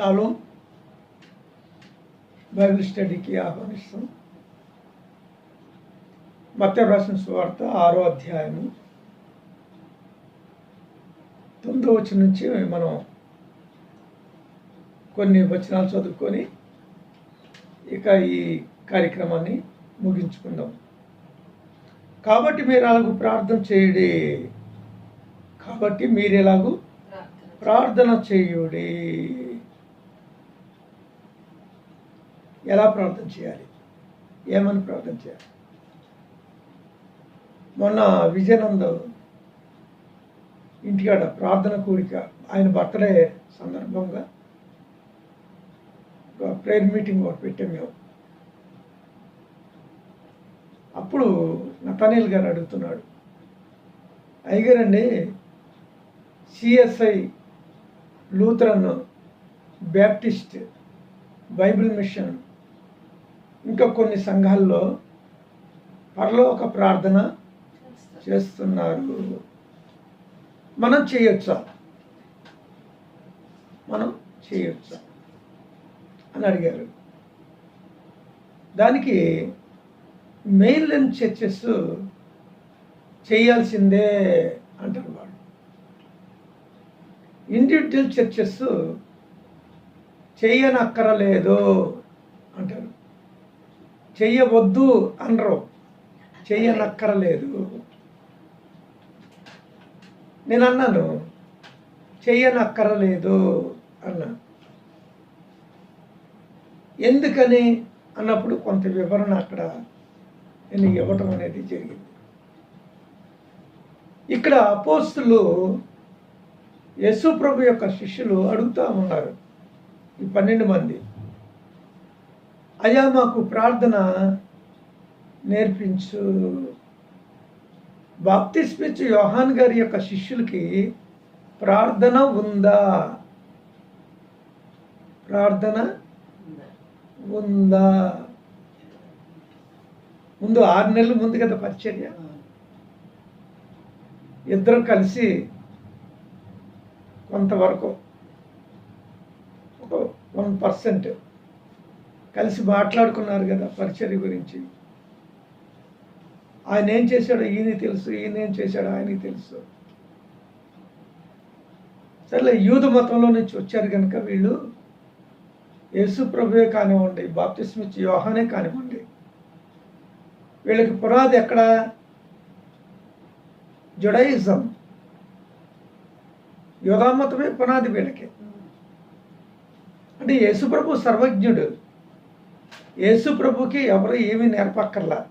చాలో. Bible స్టడీకి ఆహ్వానిస్తాం. మత్య రాసిన సువార్త ఆరో అధ్యాయము తొమ్మిదో వచ్చిన నుంచి మనం కొన్ని వచనాలు చదువుకొని ఇక ఈ కార్యక్రమాన్ని ముగించుకుందాం. కాబట్టి మీరు అలాగూ ప్రార్థన చేయడి? కాబట్టి మీరు ఎలాగూ ప్రార్థన చేయుడి? ఎలా ప్రార్థన చేయాలి? ఏమని ప్రార్థన చేయాలి? మొన్న విజయనంద్ ఇంటికాడ ప్రార్థన కోరిక ఆయన బర్త్డే సందర్భంగా ఒక ప్రేయర్ మీటింగ్ ఒకటి పెట్టాం మేము. అప్పుడు నతనీల్ గారు అడుగుతున్నాడు అయ్యగారండి CSI Lutheran Baptist Bible mission ఇంకా కొన్ని సంఘాల్లో పరలోక ప్రార్థన చేస్తున్నారు. మనం చేయొచ్చా? మనం చేయొచ్చా? అని అడిగారు. దానికి మెయిల్ లెన్ చర్చెస్ చేయాల్సిందే అంటారు వాడు ఇండివిజువల్ చర్చెస్ చేయనక్కరలేదు అంటారు. చెయ్యవద్దు అనరు చెయ్యనక్కరలేదు. నేను అన్నాను చెయ్యనక్కరలేదు అన్నా. ఎందుకని? అన్నప్పుడు కొంత వివరణ అక్కడ నేను ఇవ్వటం అనేది జరిగింది. ఇక్కడ అపోస్తులు యేసు ప్రభు యొక్క శిష్యులు అడుగుతూ ఉన్నారు. ఈ పన్నెండు మంది. అయ్యా మాకు ప్రార్థన నేర్పించు. బాప్తిస్మిచ్ యోహాన్ గారి యొక్క శిష్యులకి ప్రార్థన ఉందా? ప్రార్థన ఉందా? ముందు ఆరు నెలల ముందు కదా పరిచర్య? ఇద్దరు కలిసి కొంతవరకు ఒక వన్ పర్సెంట్ కలిసి మాట్లాడుకున్నారు కదా పరిచర్య గురించి. ఆయన ఏం చేశాడో ఈయన తెలుసు ఈయన ఏం చేశాడో ఆయనకి తెలుసు. సరే యూద మతంలో నుంచి వచ్చారు కనుక వీళ్ళు యేసు ప్రభువే కానివ్వండి బాప్తిస్మిచ్ యోహానే కానివ్వండి. వీళ్ళకి పునాది ఎక్కడ? జుడయిజం. యోగామతమే పునాది వీళ్ళకి. అంటే యేసుప్రభు సర్వజ్ఞుడు. యేసుప్రభుకి ఎవరు ఏమీ నేర్పక్కర్లా.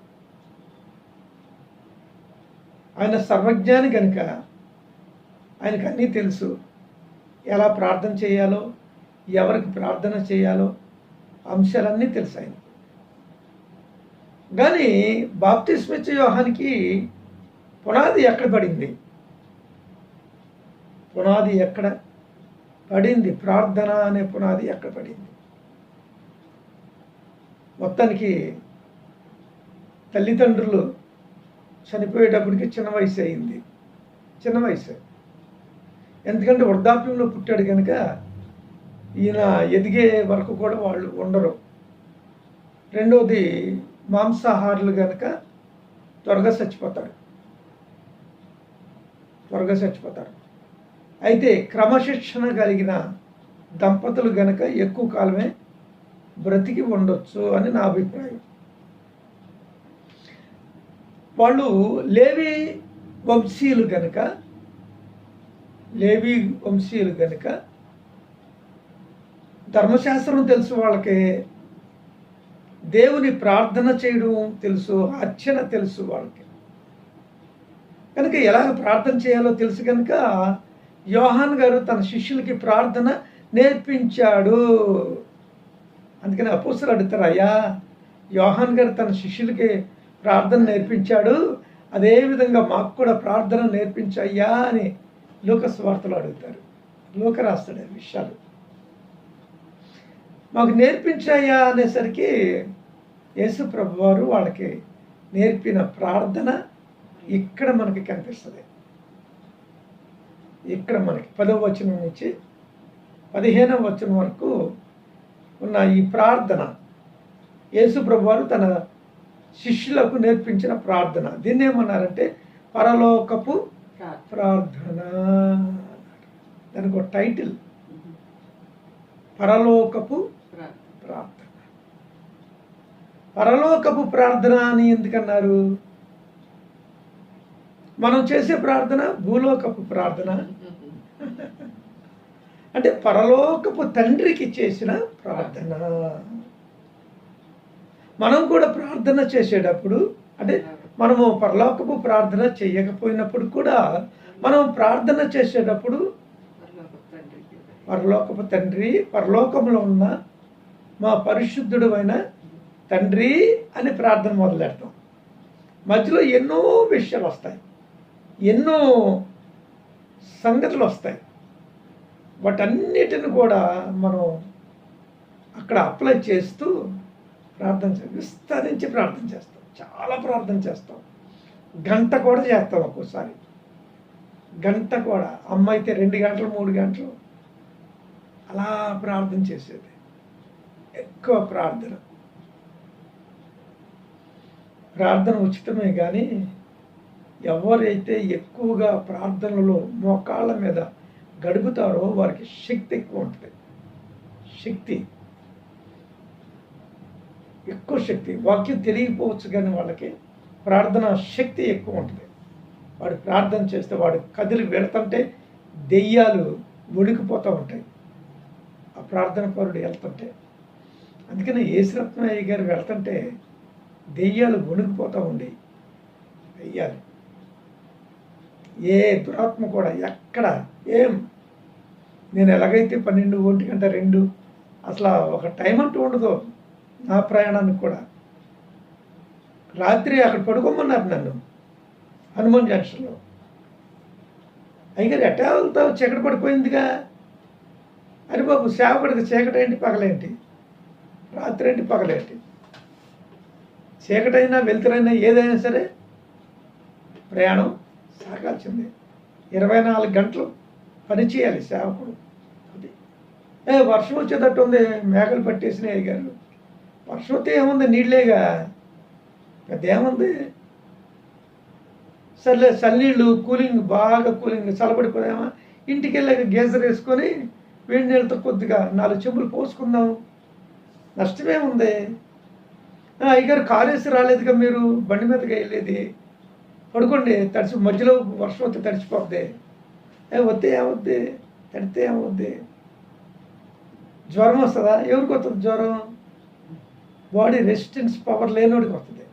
ఆయన సర్వజ్ఞాని కనుక ఆయనకు అన్నీ తెలుసు. ఎలా ప్రార్థన చేయాలో ఎవరికి ప్రార్థన చేయాలో అంశాలన్నీ తెలుసు ఆయన కానీ బాప్తిస్మిచ్చ వ్యూహానికి పునాది ఎక్కడ పడింది? పునాది ఎక్కడ పడింది? ప్రార్థన అనే పునాది ఎక్కడ పడింది? మొత్తానికి తల్లిదండ్రులు చనిపోయేటప్పటికి చిన్న వయసు అయింది. చిన్న వయసు. ఎందుకంటే వృద్ధాప్యంలో పుట్టాడు కనుక ఈయన ఎదిగే వరకు కూడా వాళ్ళు ఉండరు. రెండవది మాంసాహారులు కనుక త్వరగా చచ్చిపోతారు. త్వరగా చచ్చిపోతారు. అయితే క్రమశిక్షణ కలిగిన దంపతులు గనక ఎక్కువ కాలమే బ్రతికి ఉండొచ్చు అని నా అభిప్రాయం. వాళ్ళు లేవి వంశీయులు కనుక లేవి వంశీయులు కనుక ధర్మశాస్త్రం తెలుసు వాళ్ళకి దేవుని ప్రార్థన చేయడం తెలుసు అర్చన తెలుసు వాళ్ళకి. కనుక ఎలా ప్రార్థన చేయాలో తెలుసు కనుక యోహాన్ గారు తన శిష్యులకి ప్రార్థన నేర్పించాడు. అందుకని అపోసలు అడుగుతారు అయ్యా యోహాన్ గారు తన శిష్యులకి ప్రార్థన నేర్పించాడు. అదేవిధంగా మాకు కూడా ప్రార్థన నేర్పించయ్యా అని లోక స్వార్థలు అడుగుతారు. లోక రాస్తాడు విషయాలు. మాకు నేర్పించాయా అనేసరికి యేసు ప్రభు వారు వాళ్ళకి నేర్పిన ప్రార్థన ఇక్కడ మనకి కనిపిస్తుంది. ఇక్కడ మనకి పదవ వచనం నుంచి పదిహేనవ వచనం వరకు ఉన్న ఈ ప్రార్థన యేసుప్రభు వారు తన శిష్యులకు నేర్పించిన ప్రార్థన. దీన్ని ఏమన్నారంటే పరలోకపు ప్రార్థన. దానికి ఒక టైటిల్ పరలోకపు ప్రార్థన. పరలోకపు ప్రార్థన అని ఎందుకన్నారు? మనం చేసే ప్రార్థన భూలోకపు ప్రార్థన. అంటే పరలోకపు తండ్రికి చేసిన ప్రార్థన. మనం కూడా ప్రార్థన చేసేటప్పుడు అంటే మనము పరలోకపు ప్రార్థన చేయకపోయినప్పుడు కూడా మనం ప్రార్థన చేసేటప్పుడు పరలోకపు తండ్రి పరలోకంలో ఉన్న మా పరిశుద్ధుడు అయిన తండ్రి అని ప్రార్థన మొదలెడతాం. మధ్యలో ఎన్నో విషయాలు వస్తాయి. ఎన్నో సంగతులు వస్తాయి. వాటన్నిటిని కూడా మనం అక్కడ అప్లై చేస్తూ ప్రార్థన విస్తరించి ప్రార్థన చేస్తాం. చాలా ప్రార్థన చేస్తాం. గంట కూడా చేస్తాం ఒక్కోసారి. గంట కూడా. అమ్మ అయితే రెండు గంటలు మూడు గంటలు అలా ప్రార్థన చేసేది. ఎక్కువ ప్రార్థన. ప్రార్థన ఉచితమే కానీ ఎవరైతే ఎక్కువగా ప్రార్థనలో మోకాళ్ళ మీద గడుపుతారో వారికి శక్తి ఎక్కువ ఉంటుంది. శక్తి. ఎక్కువ శక్తి. వాక్యం తెలియకపోవచ్చు కానీ వాళ్ళకి ప్రార్థన శక్తి ఎక్కువ ఉంటుంది. వాడు ప్రార్థన చేస్తే వాడు కదిలి వెళుతుంటే దెయ్యాలు ఒడికిపోతూ ఉంటాయి. ఆ ప్రార్థన పరుడు వెళ్తుంటే. అందుకని యేసురత్నయ్య గారు వెళ్తుంటే దెయ్యాలు వణుకుపోతూ ఉండేవి దెయ్యాలు. ఏ దురాత్మ కూడా ఎక్కడ ఏం? నేను ఎలాగైతే పన్నెండు ఒంటి గంట రెండు అసలు ఒక టైం అంటూ ఉండదు నా ప్రయాణానికి కూడా. రాత్రి అక్కడ పడుకోమన్నారు నన్ను హనుమాన్ జంక్షన్లో. అయ్యగారు ఎట్టా వెళ్తావు? చీకటి పడిపోయిందిగా. అరే బాబు సేవకుడికి చీకటి ఏంటి? పగలేంటి రాత్రి ఏంటి? పగలేంటి చీకటైనా వెళ్తురైనా ఏదైనా సరే ప్రయాణం సాగాల్సిందే ఇరవై నాలుగు గంటలు పని చేయాలి సేవకుడు. అది. ఏ వర్షం వచ్చేటట్టు ఉంది పట్టేసినాయి గారు. వర్షం వస్తే ఏముంది నీళ్ళేగా? పెద్ద ఏముంది? సర్లే చల్లనీళ్ళు కూలింగ్ బాగా కూలింగ్ చల్లబడిపోయామా? ఇంటికి వెళ్ళాక గేజర్ వేసుకొని వేడి నీళ్ళతో కొద్దిగా నాలుగు చెంబులు పోసుకుందాం. నష్టమేముంది? ఉంది అయ్యగారు కారు వేసి రాలేదుగా మీరు? బండి మీదకి వెళ్ళేది? పడుకోండి తడిసి మధ్యలో వర్షం వస్తే తడిచిపోద్ది. వస్తే ఏమవుద్ది తడితే ఏమవుద్ది? జ్వరం వస్తుందా? ఎవరికి వస్తుంది జ్వరం? బాడీ రెసిస్టెన్స్ పవర్ లేనివాడికి వస్తుంది.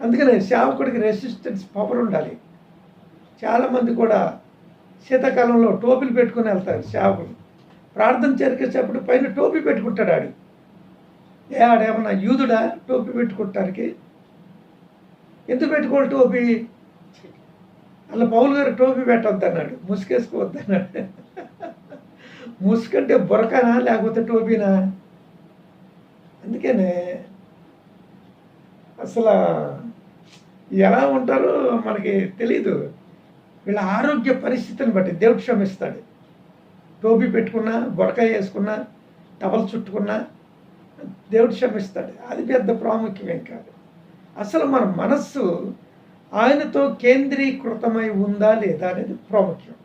అందుకనే సేవకుడికి రెసిస్టెన్స్ పవర్ ఉండాలి. చాలామంది కూడా శీతాకాలంలో టోపీలు పెట్టుకుని వెళ్తారు సేవకులు. ప్రార్థన చేరికేసేప్పుడు పైన టోపీ పెట్టుకుంటాడు ఆడు. ఏ ఆడేమన్నా యూదుడా టోపీ పెట్టుకుంటానికి? ఎందుకు పెట్టుకోవాలి టోపీ? అలా పౌల్ గారు టోపీ పెట్టొద్దు అన్నాడు. ముసుకేసుకోవద్దు అన్నాడు ముసుకంటే బురకనా లేకపోతే టోపీనా? అందుకనే అసలు ఎలా ఉంటారో మనకి తెలీదు. వీళ్ళ ఆరోగ్య పరిస్థితిని బట్టి దేవుడు క్షమిస్తాడు. టోపీ పెట్టుకున్నా బొరకాయ వేసుకున్నా టవల్ చుట్టుకున్నా దేవుడు క్షమిస్తాడు. అది పెద్ద ప్రాముఖ్యమేం కాదు. అసలు మన మనస్సు ఆయనతో కేంద్రీకృతమై ఉందా లేదా అనేది ప్రాముఖ్యం.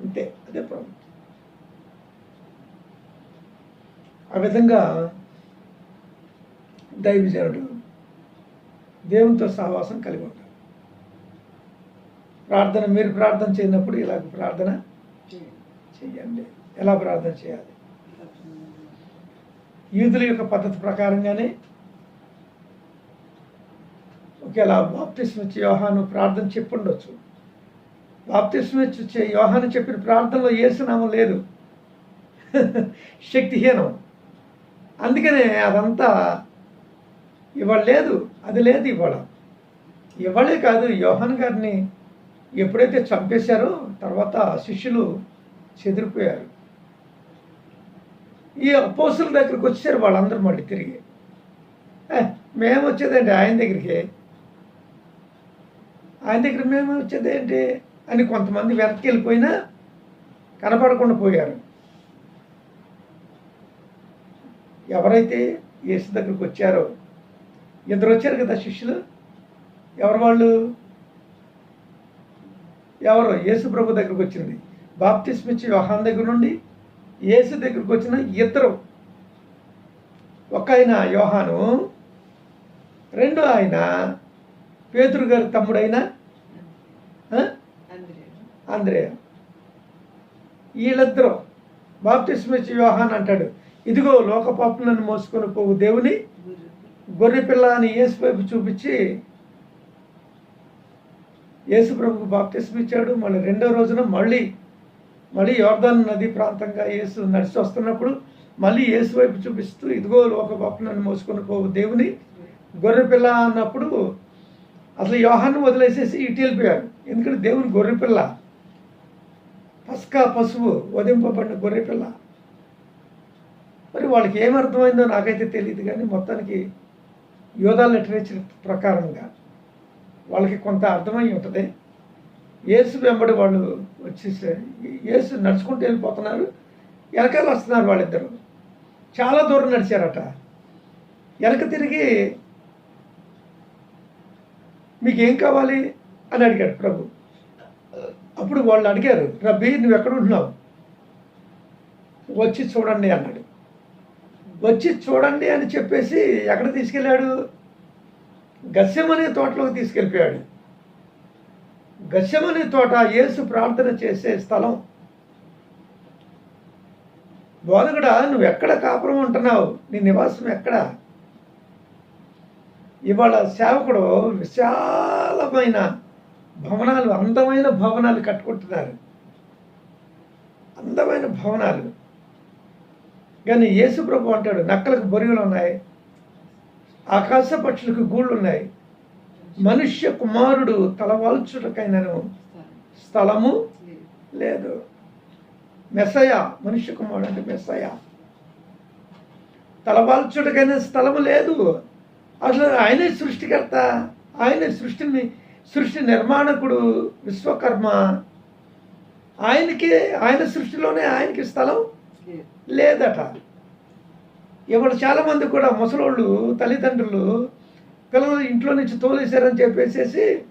అంతే అదే ప్రాముఖ్యం. ఆ విధంగా దైవజనుడు దేవునితో సహవాసం కలిగి ఉంటారు ప్రార్థన మీరు ప్రార్థన చేయనప్పుడు ఇలాగ ప్రార్థన చేయండి. ఎలా ప్రార్థన చేయాలి? యూదుల యొక్క పద్ధతి ప్రకారంగానే ఒకేలా బాప్తిస్మ ఇచ్చే యోహాను ప్రార్థన చెప్పుండొచ్చు. బాప్తిస్మ ఇచ్చే యోహాను చెప్పిన ప్రార్థనలో ఏసునామం లేదు. శక్తిహీనం. అందుకనే అదంతా ఇవాళ లేదు అది లేదు ఇవాళ. ఇవాళే కాదు యోహాన్ గారిని ఎప్పుడైతే చంపేశారో తర్వాత శిష్యులు చెదిరిపోయారు. ఈ అపోసుల దగ్గరికి వచ్చారు వాళ్ళందరూ మళ్ళీ తిరిగి. మేము వచ్చేదండి ఆయన దగ్గరికి. ఆయన దగ్గర మేము వచ్చేది ఏంటి అని కొంతమంది వెనక్కి వెళ్ళిపోయినా కనపడకుండా పోయారు. ఎవరైతే యేసు దగ్గరికి వచ్చారో ఇద్దరు వచ్చారు కదా శిష్యులు? ఎవరు వాళ్ళు? ఎవరు? యేసు ప్రభు దగ్గరకు వచ్చింది. బాప్తిస్మ ఇచ్చి వ్యవహారం దగ్గర నుండి యేసు దగ్గరకు వచ్చిన ఇద్దరు. ఒక ఆయన యోహాను రెండు ఆయన పేతురు గారి తమ్ముడైన ఆంధ్రేయ వీళ్ళిద్దరూ బాప్తిస్మిచ్చి యోహాన్ అంటాడు ఇదిగో లోక పాపులను మోసుకొని పోవు దేవుని. గురు గొర్రె పిల్ల అని యేసు వైపు చూపించి యేసు ప్రభుకు బాప్తిస్మ ఇచ్చాడు. మళ్ళీ రెండో రోజున మళ్ళీ మళ్ళీ యోర్దాన్ నది ప్రాంతంగా యేసు నడిచి వస్తున్నప్పుడు మళ్ళీ యేసు వైపు చూపిస్తూ ఇదిగో లోక పాపులను మోసుకొని పోవు దేవుని. గొర్రె పిల్ల అన్నప్పుడు అసలు యోహాన్ని వదిలేసేసి ఇటు వెళ్ళిపోయాడు ఎందుకంటే దేవుని గొర్రె పిల్ల పస్కా పశువు వధింపబడిన గొర్రె పిల్ల మరి వాళ్ళకి ఏమర్థమైందో నాకైతే తెలియదు కానీ మొత్తానికి యోధా లిటరేచర్ ప్రకారంగా వాళ్ళకి కొంత అర్థమై ఉంటుంది. ఏసు వెంబడి వాళ్ళు వచ్చేసే ఏసు నడుచుకుంటూ వెళ్ళిపోతున్నారు. వెనకాల వస్తున్నారు వాళ్ళిద్దరు. చాలా దూరం నడిచారట. వెనక తిరిగి మీకు ఏం కావాలి? అని అడిగాడు ప్రభు. అప్పుడు వాళ్ళు అడిగారు రబ్బీ నువ్వు ఎక్కడ ఉంటున్నావు వచ్చి చూడండి అన్నాడు. వచ్చి చూడండి అని చెప్పేసి ఎక్కడ తీసుకెళ్ళాడు? గస్యమనే తోటలోకి తీసుకెళ్ళిపోయాడు. గస్యమనే తోట యేసు ప్రార్థన చేసే స్థలం. బోధకుడా నువ్వు ఎక్కడ కాపురం ఉంటున్నావు? నీ నివాసం ఎక్కడ? ఇవాళ సేవకుడు విశాలమైన భవనాలు అందమైన భవనాలు కట్టుకుంటున్నారు. అందమైన భవనాలు. కానీ యేసు ప్రభు అంటాడు నక్కలకు బొరుగులు ఉన్నాయి ఆకాశ పక్షులకు గూళ్ళు ఉన్నాయి మనుష్య కుమారుడు తలవాల్చుటకైనను స్థలము లేదు. మెసయ మనుష్య కుమారుడు అంటే మెసయ తలవాల్చుటకైన స్థలము లేదు. అసలు ఆయనే సృష్టికర్త ఆయనే సృష్టిని సృష్టి నిర్మాణకుడు విశ్వకర్మ. ఆయనకి ఆయన సృష్టిలోనే ఆయనకి స్థలం లేదట. ఇవాళ చాలామంది కూడా ముసలోళ్ళు తల్లిదండ్రులు పిల్లలు ఇంట్లో నుంచి తోలేశారని చెప్పేసేసి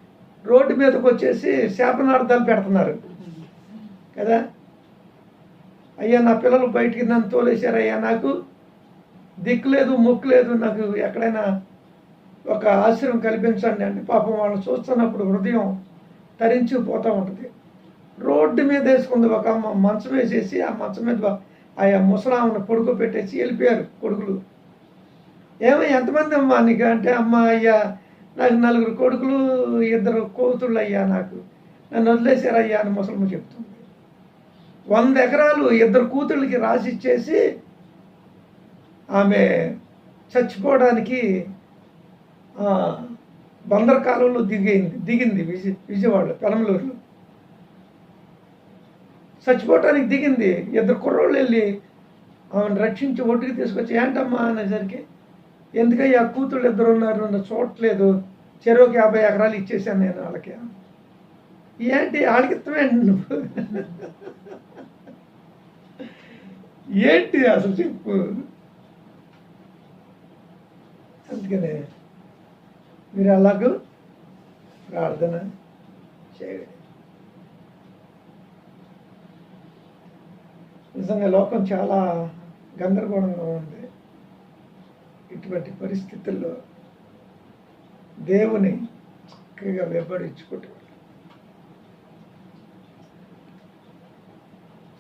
రోడ్డు మీదకి వచ్చేసి శాపనార్థాలు పెడుతున్నారు. కదా? అయ్యా నా పిల్లలు బయటికి నన్ను తోలేశారయ్యా నాకు దిక్కు లేదు మొక్కు లేదు నాకు ఎక్కడైనా ఒక ఆశ్రయం కల్పించండి అని పాపం వాళ్ళు చూస్తున్నప్పుడు హృదయం తరించి పోతూ ఉంటుంది. రోడ్డు మీద వేసుకుంది ఒక అమ్మ మంచం వేసేసి ఆ మంచం మీద ఆ ముసలామను పొడుకు పెట్టేసి వెళ్ళిపోయారు కొడుకులు. ఏమో ఎంతమంది అమ్మా నీకు అంటే అమ్మ అయ్యా నాకు నలుగురు కొడుకులు ఇద్దరు కూతుళ్ళు అయ్యా నాకు. నన్ను వదిలేశారయ్యా అని ముసలమ్మ చెప్తుంది. వంద ఎకరాలు ఇద్దరు కూతుళ్ళకి రాసి ఇచ్చేసి ఆమె చచ్చిపోవడానికి బందర్ కాలంలో దిగింది దిగింది విజయ విజయవాడలో పెనమలూరులో. చచ్చిపోవటానికి దిగింది. ఇద్దరు కుర్రోళ్ళు వెళ్ళి ఆమెను రక్షించి ఒడ్డుకి తీసుకొచ్చి ఏంటమ్మా? అనేసరికి ఎందుకయ్యా? కూతుళ్ళు ఇద్దరు ఉన్నారు నన్ను చూడట్లేదు. చెరువుకి యాభై ఎకరాలు ఇచ్చేసాను నేను వాళ్ళకి. ఏంటి? వాళ్ళకి ఇష్టమేంటి నువ్వు? ఏంటి? అసలు చెప్పు. అందుకనే మీరు అలాగూ ప్రార్థన చేయండి. నిజంగా లోకం చాలా గందరగోళంగా ఉంది. ఇటువంటి పరిస్థితుల్లో దేవుని చక్కగా వెంబడించుకుంటూ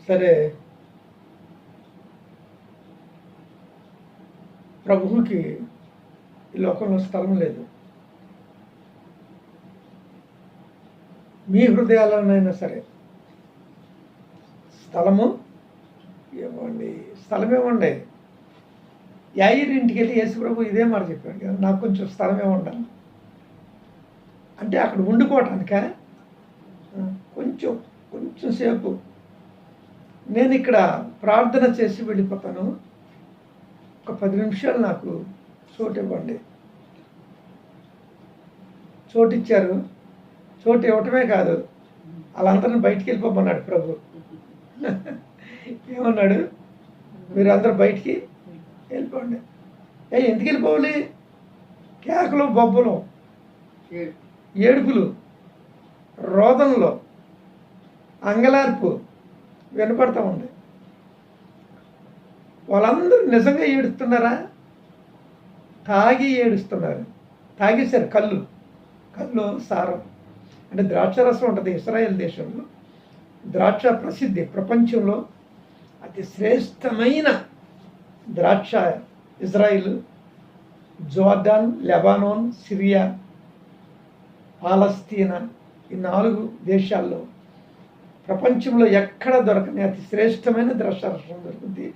సరే. ప్రభువుకి ఈ లోకంలో స్థలం లేదు. మీ హృదయాల్లోనైనా సరే. స్థలము ఇవ్వండి స్థలం ఇవ్వండి యాయిర్ ఇంటికి వెళ్ళి యేసుప్రభు ఇదే మాట చెప్పాడు కదా నాకు కొంచెం స్థలం ఇవ్వండి అంటే అక్కడ ఉండిపోవటానికా? కొంచెం కొంచెం సేపు. నేను ఇక్కడ ప్రార్థన చేసి వెళ్ళిపోతాను. ఒక పది నిమిషాలు నాకు చోటు ఇవ్వండి. చోటు ఇచ్చారు. చోటు ఇవ్వటమే కాదు. వాళ్ళందరిని బయటికి వెళ్ళిపోమన్నాడు ప్రభు. ఏమన్నాడు? మీరందరూ బయటికి వెళ్ళిపోండి. ఏ ఎందుకు వెళ్ళిపోవాలి? కేకలు బొబ్బలు ఏడు ఏడుపులు రోదనలు అంగలార్పు వినపడతా ఉంది. వాళ్ళందరూ నిజంగా ఏడుస్తున్నారా? తాగి ఏడుస్తున్నారు. తాగేశారు కళ్ళు. కళ్ళు సారం. అంటే ద్రాక్ష రసం ఉంటుంది ఇస్రాయల్ దేశంలో. ద్రాక్ష ప్రసిద్ధి ప్రపంచంలో అతి శ్రేష్టమైన ద్రాక్ష ఇజ్రాయిల్ జోర్డాన్ లెబానోన్ సిరియా పాలస్తీనా ఈ నాలుగు దేశాల్లో ప్రపంచంలో ఎక్కడ దొరకని అతి శ్రేష్టమైన ద్రాక్ష రసం దొరుకుతుంది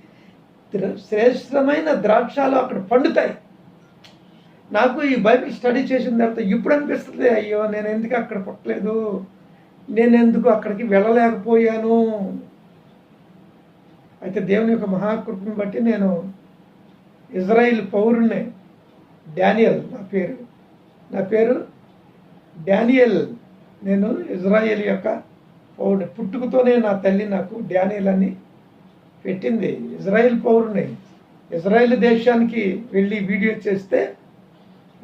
ద్ర- శ్రేష్టమైన ద్రాక్షాలు అక్కడ పండుతాయి. నాకు ఈ బైబిల్ స్టడీ చేసిన తర్వాత ఇప్పుడు అనిపిస్తుంది అయ్యో నేను ఎందుకు అక్కడ పుట్టలేదు? నేను ఎందుకు అక్కడికి వెళ్ళలేకపోయాను? అయితే దేవుని యొక్క మహాకృపను బట్టి నేను ఇజ్రాయిల్ పౌరుణ్ణి. డానియల్ నా పేరు. నా పేరు డానియల్. నేను ఇజ్రాయెల్ యొక్క పౌరుని పుట్టుకతోనే నా తల్లి నాకు డానియల్ అని పెట్టింది. ఇజ్రాయెల్ పౌరుని ఇజ్రాయెల్ దేశానికి వెళ్ళి వీడియో చేస్తే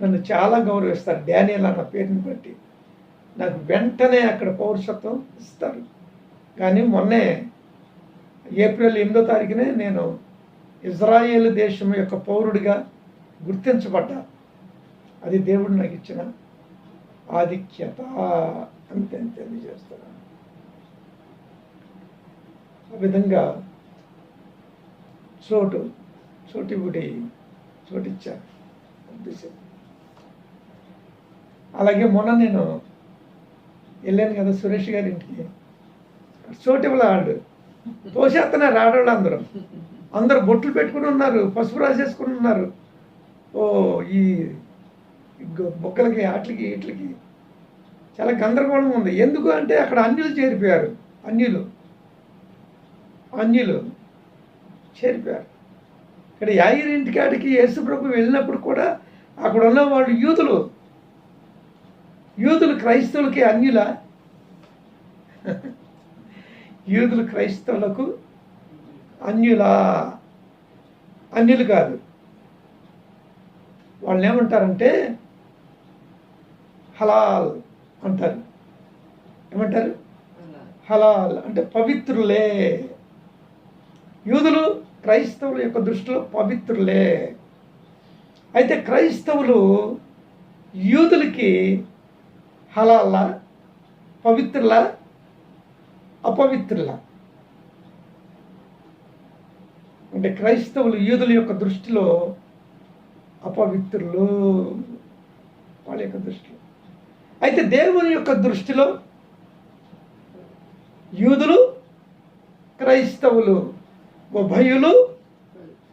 నన్ను చాలా గౌరవిస్తారు. డానియల్ అన్న పేరుని బట్టి. నాకు వెంటనే అక్కడ పౌరసత్వం ఇస్తారు. కానీ మొన్నే ఏప్రిల్ ఎనిమిదో తారీఖునే నేను ఇజ్రాయేల్ దేశం యొక్క పౌరుడిగా గుర్తించబడ్డా. అది దేవుడు నాకు ఇచ్చిన ఆధిక్యత. అంతే తెలియజేస్తున్నాను ఆ విధంగా చోటు చోటిబుడి చోటిచ్చారు. చోటిచ్చా అలాగే మొన్న నేను వెళ్ళాను కదా సురేష్ గారి ఇంటికి చోటివల వాళ్ళు తోసేస్తున్నారు ఆడవాళ్ళు అందరూ అందరు బొట్లు పెట్టుకుని ఉన్నారు పసుపు రాసేసుకుని ఉన్నారు. ఓ ఈ బొక్కలకి ఆటలకి ఇట్లకి చాలా గందరగోళం ఉంది. ఎందుకు అంటే అక్కడ అన్యులు చేరిపోయారు. అన్యులు. అన్యులు చేరిపోయారు. ఇక్కడ యాయిర్ ఇంటికాడికి యేసుప్రభు వెళ్ళినప్పుడు కూడా అక్కడ ఉన్న వాళ్ళు యూతులు యూదులు క్రైస్తవులకి అన్యుల? యూదులు క్రైస్తవులకు అన్యులా? అన్యులు కాదు. వాళ్ళు ఏమంటారంటే హలాల్ అంటారు. ఏమంటారు? హలాల్ అంటే పవిత్రులే. యూదులు క్రైస్తవుల యొక్క దృష్టిలో పవిత్రులే. అయితే క్రైస్తవులు యూదులకి హలాల్లా పవిత్రులా అపవిత్రులా. అంటే క్రైస్తవులు యూదుల యొక్క దృష్టిలో అపవిత్రులు వాళ్ళ యొక్క దృష్టిలో. అయితే దేవుని యొక్క దృష్టిలో యూదులు క్రైస్తవులు ఉభయులు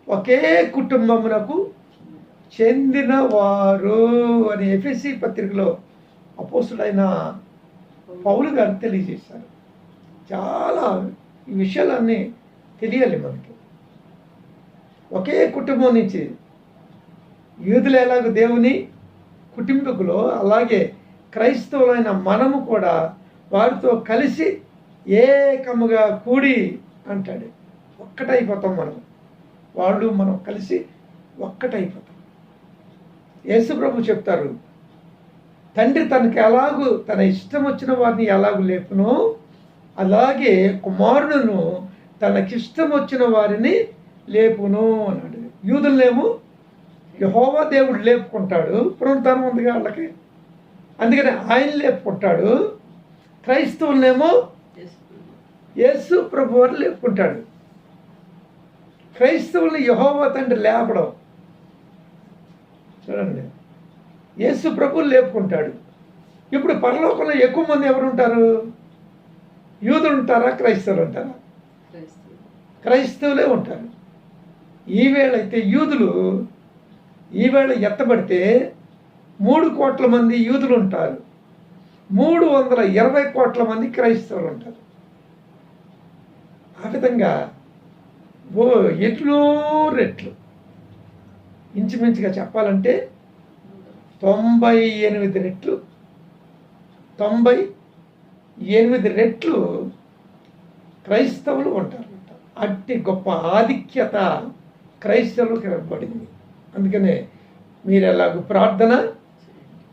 ఒకే కుటుంబమునకు చెందినవారు అని ఎఫ్ఎస్సి పత్రికలో అపోసుడైన పౌలు గారు తెలియజేశారు. చాలా ఈ విషయాలన్నీ తెలియాలి మనకి. ఒకే కుటుంబం నుంచి యూదులు ఎలాగ దేవుని కుటుంబకులో అలాగే క్రైస్తవులైన మనము కూడా వారితో కలిసి ఏకముగా కూడి అంటాడు. ఒక్కటైపోతాం మనం. వాళ్ళు మనం కలిసి ఒక్కటైపోతాం. యేసుప్రభు చెప్తారు తండ్రి తనకు ఎలాగూ తన ఇష్టం వచ్చిన వారిని ఎలాగూ లేపునో అలాగే కుమారుడును తనకిష్టం వచ్చిన వారిని లేపును అన్నాడు యూదులనేమో యహోవా దేవుడు లేపుకుంటాడు. పునరుద్ధానం ఉందిగా వాళ్ళకి. అందుకని ఆయన లేపుకుంటాడు. క్రైస్తవులనేమో యేసు ప్రభు వారు లేపుకుంటాడు. క్రైస్తవుల్ని యహోవా తండ్రి లేపడం చూడండి యేసు ప్రభులు లేపుకుంటాడు. ఇప్పుడు పరలోకంలో ఎక్కువ మంది ఎవరు ఉంటారు యూదులు ఉంటారా క్రైస్తవులు ఉంటారా. క్రైస్తవులే ఉంటారు ఈవేళ అయితే యూదులు ఈవేళ ఎత్తబడితే మూడు కోట్ల మంది యూదులు ఉంటారు మూడు వందల ఇరవై కోట్ల మంది క్రైస్తవులు ఉంటారు ఆ విధంగా ఓ ఎట్లో రెట్లు. ఇంచుమించుగా చెప్పాలంటే తొంభై ఎనిమిది రెట్లు. తొంభై ఎనిమిది రెట్లు క్రైస్తవులు ఉంటారు అట్టి గొప్ప ఆధిక్యత క్రైస్తవులకు ఇవ్వబడింది. అందుకనే మీరు ఎలాగో ప్రార్థన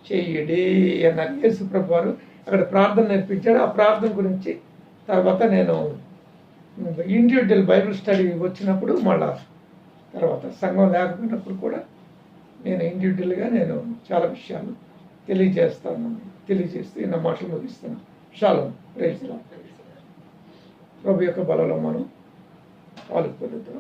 చేయడి అన్నారు యేసు ప్రభువారు. అక్కడ ప్రార్థన నేర్పించాడు. ఆ ప్రార్థన గురించి తర్వాత నేను ఇండివిజువల్ బైబిల్ స్టడీ వచ్చినప్పుడు మళ్ళా తర్వాత సంఘం లేకపోయినప్పుడు కూడా నేను ఇండివిజువల్గా నేను చాలా విషయాలు తెలియజేస్తాను తెలియజేస్తూ నా మాటలు ముగిస్తాను. షాలం. ప్రైజ్ ప్రభు యొక్క బలలో మనం పాలు పొందుతాం